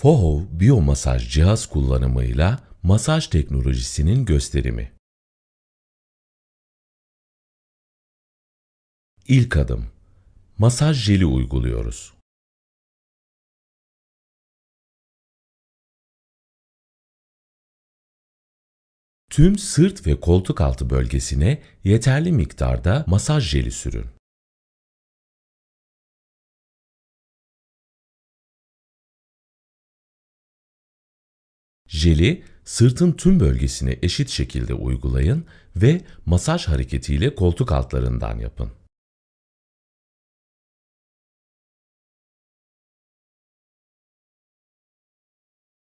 FOHO biyomasaj cihaz kullanımıyla masaj teknolojisinin gösterimi. İlk adım. Masaj jeli uyguluyoruz. Tüm sırt ve koltuk altı bölgesine yeterli miktarda masaj jeli sürün. Jeli sırtın tüm bölgesine eşit şekilde uygulayın ve masaj hareketiyle koltuk altlarından yapın.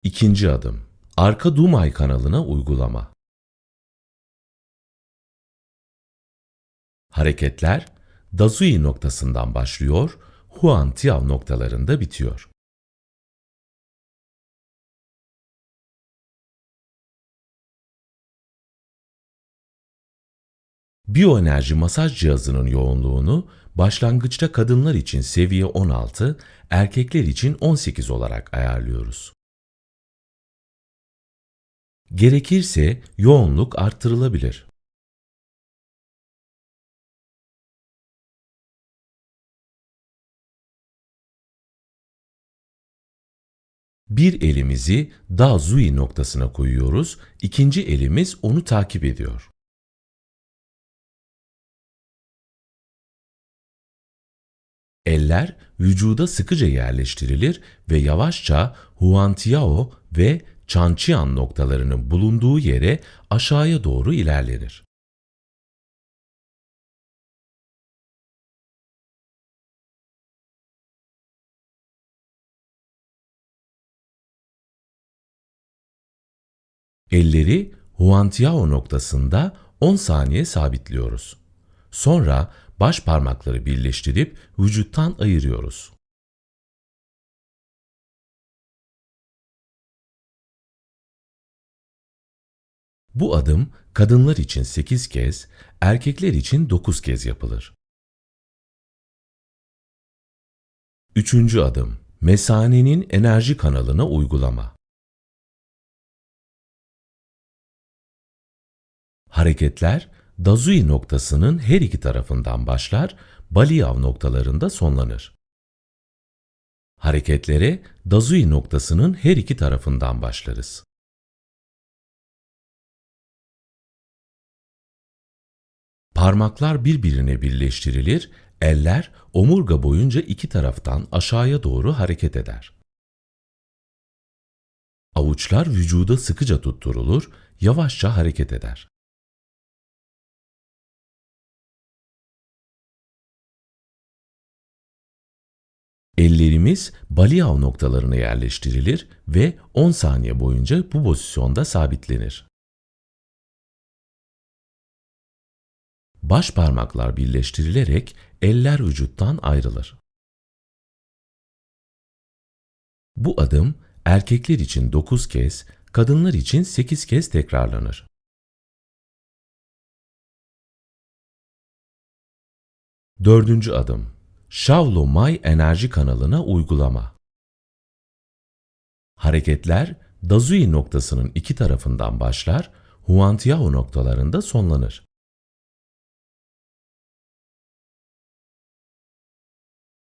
İkinci adım. Arka Dumay kanalına uygulama. Hareketler Dazui noktasından başlıyor, Huan Tiao noktalarında bitiyor. Biyoenerji masaj cihazının yoğunluğunu başlangıçta kadınlar için seviye 16, erkekler için 18 olarak ayarlıyoruz. Gerekirse yoğunluk arttırılabilir. Bir elimizi Da Zui noktasına koyuyoruz, ikinci elimiz onu takip ediyor. Eller vücuda sıkıca yerleştirilir ve yavaşça Huantiao ve Chanqian noktalarının bulunduğu yere aşağıya doğru ilerlenir. Elleri Huantiao noktasında 10 saniye sabitliyoruz. Sonra baş parmakları birleştirip vücuttan ayırıyoruz. Bu adım kadınlar için 8 kez, erkekler için 9 kez yapılır. Üçüncü adım, mesanenin enerji kanalına uygulama. Hareketler Dazui noktasının her iki tarafından başlar, Baliyav noktalarında sonlanır. Hareketlere Dazui noktasının her iki tarafından başlarız. Parmaklar birbirine birleştirilir, eller omurga boyunca iki taraftan aşağıya doğru hareket eder. Avuçlar vücuda sıkıca tutturulur, yavaşça hareket eder. Ellerimiz Baliyav noktalarına yerleştirilir ve 10 saniye boyunca bu pozisyonda sabitlenir. Baş parmaklar birleştirilerek eller vücuttan ayrılır. Bu adım erkekler için 9 kez, kadınlar için 8 kez tekrarlanır. Dördüncü adım. Shaolong Mai enerji kanalına uygulama. Hareketler Dazui noktasının iki tarafından başlar, Huantiao noktalarında sonlanır.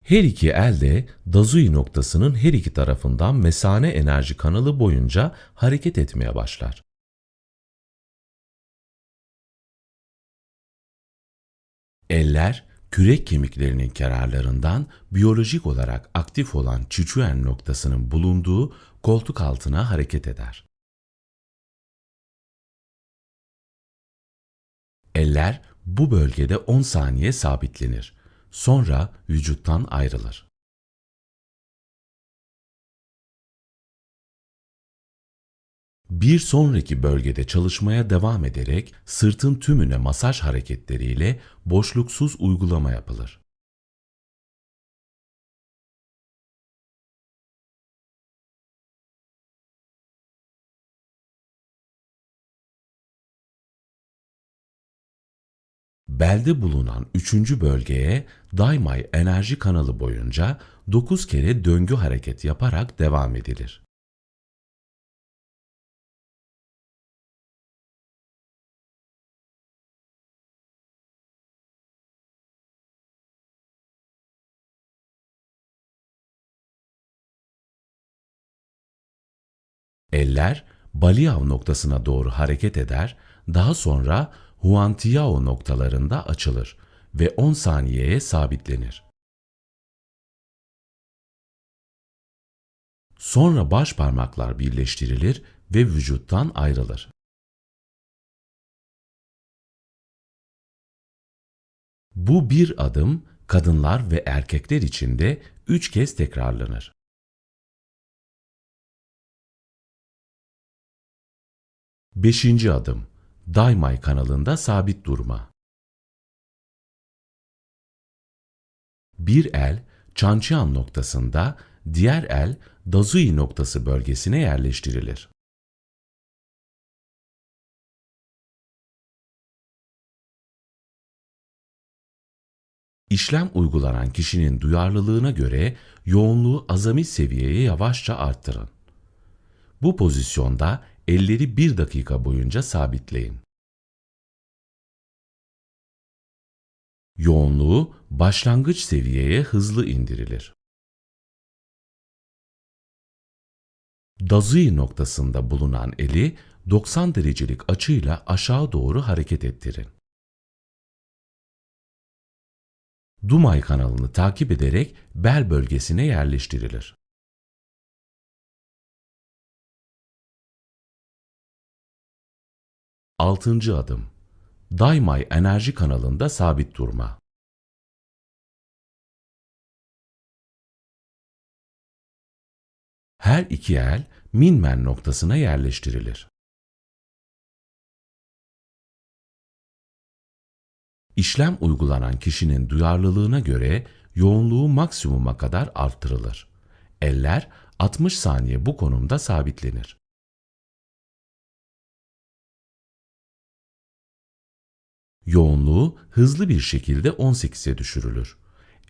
Her iki el de Dazui noktasının her iki tarafından mesane enerji kanalı boyunca hareket etmeye başlar. Eller, kürek kemiklerinin kenarlarından biyolojik olarak aktif olan çiçuen noktasının bulunduğu koltuk altına hareket eder. Eller bu bölgede 10 saniye sabitlenir. Sonra vücuttan ayrılır. Bir sonraki bölgede çalışmaya devam ederek sırtın tümüne masaj hareketleriyle boşluksuz uygulama yapılır. Belde bulunan üçüncü bölgeye Daimai enerji kanalı boyunca 9 kere döngü hareket yaparak devam edilir. Eller Baliao noktasına doğru hareket eder, daha sonra Huantiao noktalarında açılır ve 10 saniyeye sabitlenir. Sonra baş parmaklar birleştirilir ve vücuttan ayrılır. Bu bir adım kadınlar ve erkekler için de üç kez tekrarlanır. Beşinci adım Daimai kanalında sabit durma. Bir el Çançıan noktasında, diğer el Dazui noktası bölgesine yerleştirilir. İşlem uygulanan kişinin duyarlılığına göre yoğunluğu azami seviyeye yavaşça arttırın. Bu pozisyonda elleri bir dakika boyunca sabitleyin. Yoğunluğu başlangıç seviyeye hızlı indirilir. Dazui noktasında bulunan eli 90 derecelik açıyla aşağı doğru hareket ettirin. Dumay kanalını takip ederek bel bölgesine yerleştirilir. Altıncı adım Daimai enerji kanalında sabit durma. Her iki el Minmen noktasına yerleştirilir. İşlem uygulanan kişinin duyarlılığına göre yoğunluğu maksimuma kadar arttırılır. Eller 60 saniye bu konumda sabitlenir. Yoğunluğu hızlı bir şekilde 18'e düşürülür.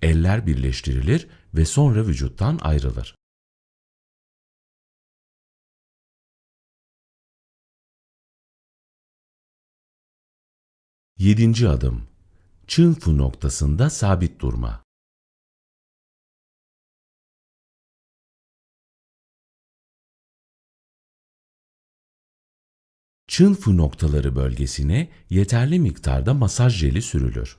Eller birleştirilir ve sonra vücuttan ayrılır. Yedinci adım Çınfu noktasında sabit durma. Çınfu noktaları bölgesine yeterli miktarda masaj jeli sürülür.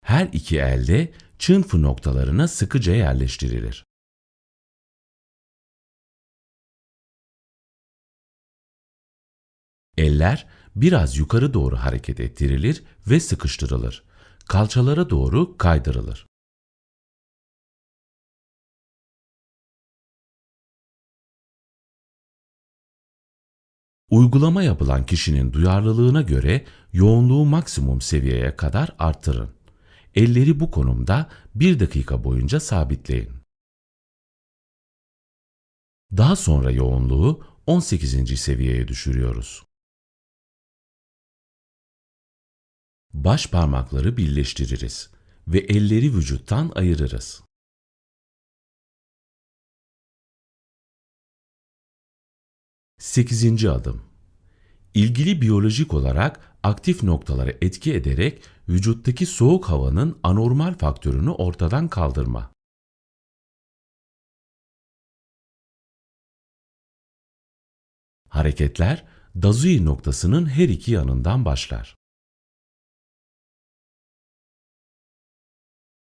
Her iki elde çınfı noktalarına sıkıca yerleştirilir. Eller biraz yukarı doğru hareket ettirilir ve sıkıştırılır. Kalçalara doğru kaydırılır. Uygulama yapılan kişinin duyarlılığına göre yoğunluğu maksimum seviyeye kadar arttırın. Elleri bu konumda bir dakika boyunca sabitleyin. Daha sonra yoğunluğu 18. seviyeye düşürüyoruz. Baş parmakları birleştiririz ve elleri vücuttan ayırırız. Sekizinci adım. İlgili biyolojik olarak aktif noktalara etki ederek vücuttaki soğuk havanın anormal faktörünü ortadan kaldırma. Hareketler Dazui noktasının her iki yanından başlar.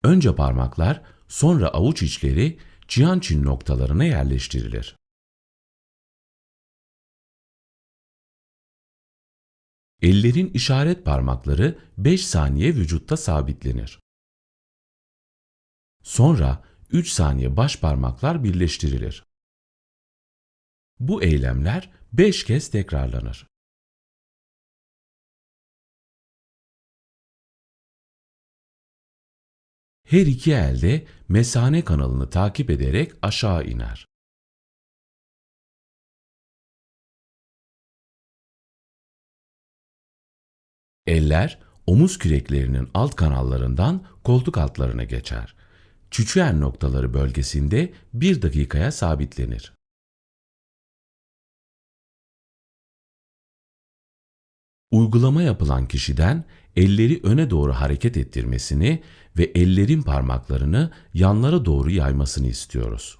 Önce parmaklar, sonra avuç içleri Ciançin noktalarına yerleştirilir. Ellerin işaret parmakları 5 saniye vücutta sabitlenir. Sonra 3 saniye baş parmaklar birleştirilir. Bu eylemler 5 kez tekrarlanır. Her iki elde mesane kanalını takip ederek aşağı iner. Eller omuz küreklerinin alt kanallarından koltuk altlarına geçer. Çüçüen noktaları bölgesinde bir dakikaya sabitlenir. Uygulama yapılan kişiden elleri öne doğru hareket ettirmesini ve ellerin parmaklarını yanlara doğru yaymasını istiyoruz.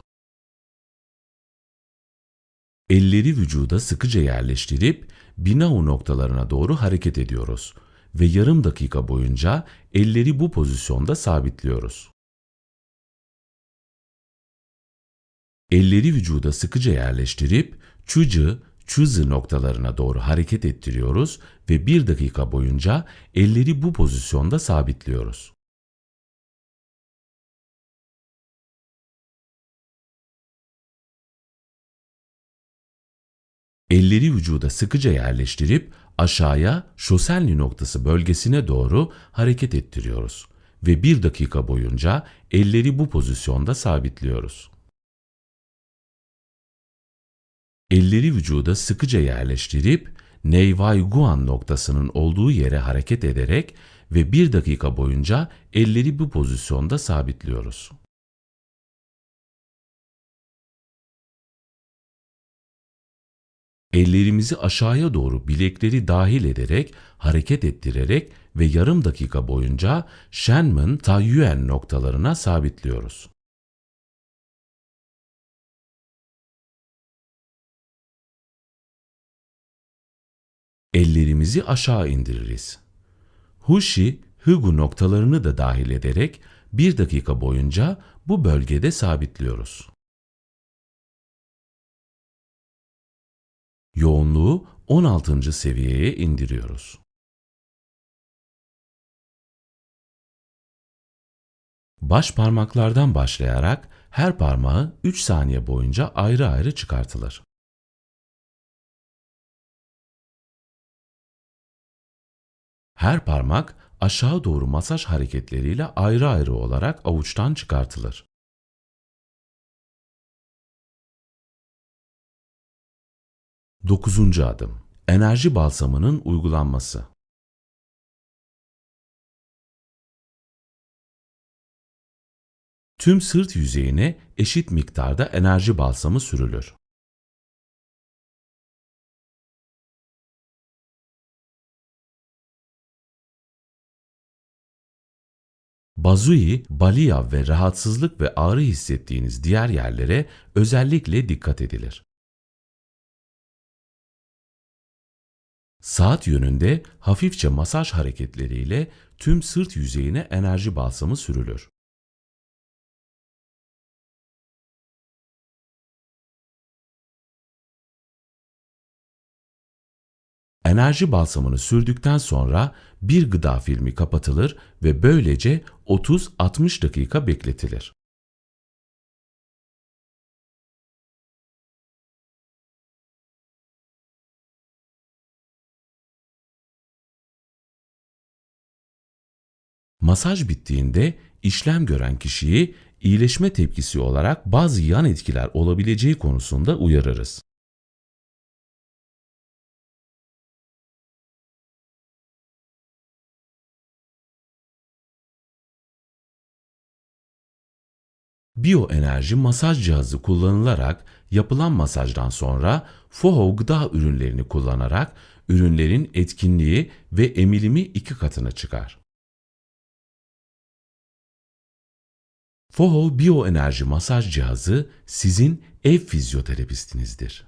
Elleri vücuda sıkıca yerleştirip binau noktalarına doğru hareket ediyoruz ve yarım dakika boyunca elleri bu pozisyonda sabitliyoruz. Elleri vücuda sıkıca yerleştirip çucu, çuzı noktalarına doğru hareket ettiriyoruz ve bir dakika boyunca elleri bu pozisyonda sabitliyoruz. Elleri vücuda sıkıca yerleştirip aşağıya şosenli noktası bölgesine doğru hareket ettiriyoruz ve bir dakika boyunca elleri bu pozisyonda sabitliyoruz. Elleri vücuda sıkıca yerleştirip Neyvay Guan noktasının olduğu yere hareket ederek ve bir dakika boyunca elleri bu pozisyonda sabitliyoruz. Ellerimizi aşağıya doğru bilekleri dahil ederek, hareket ettirerek ve yarım dakika boyunca Shenmen Taiyuan noktalarına sabitliyoruz. Ellerimizi aşağı indiririz. Hushi, Hıgu noktalarını da dahil ederek bir dakika boyunca bu bölgede sabitliyoruz. Yoğunluğu 16. seviyeye indiriyoruz. Baş parmaklardan başlayarak her parmağı 3 saniye boyunca ayrı ayrı çıkartılır. Her parmak aşağı doğru masaj hareketleriyle ayrı ayrı olarak avuçtan çıkartılır. Dokuzuncu adım. Enerji balsamının uygulanması. Tüm sırt yüzeyine eşit miktarda enerji balsamı sürülür. Bazui, baliyav ve rahatsızlık ve ağrı hissettiğiniz diğer yerlere özellikle dikkat edilir. Saat yönünde hafifçe masaj hareketleriyle tüm sırt yüzeyine enerji balsamı sürülür. Enerji balsamını sürdükten sonra bir gıda filmi kapatılır ve böylece 30-60 dakika bekletilir. Masaj bittiğinde işlem gören kişiyi iyileşme tepkisi olarak bazı yan etkiler olabileceği konusunda uyarırız. Biyoenerji masaj cihazı kullanılarak yapılan masajdan sonra FOHO gıda ürünlerini kullanarak ürünlerin etkinliği ve emilimi iki katına çıkar. FOHO biyoenerji masaj cihazı sizin ev fizyoterapistinizdir.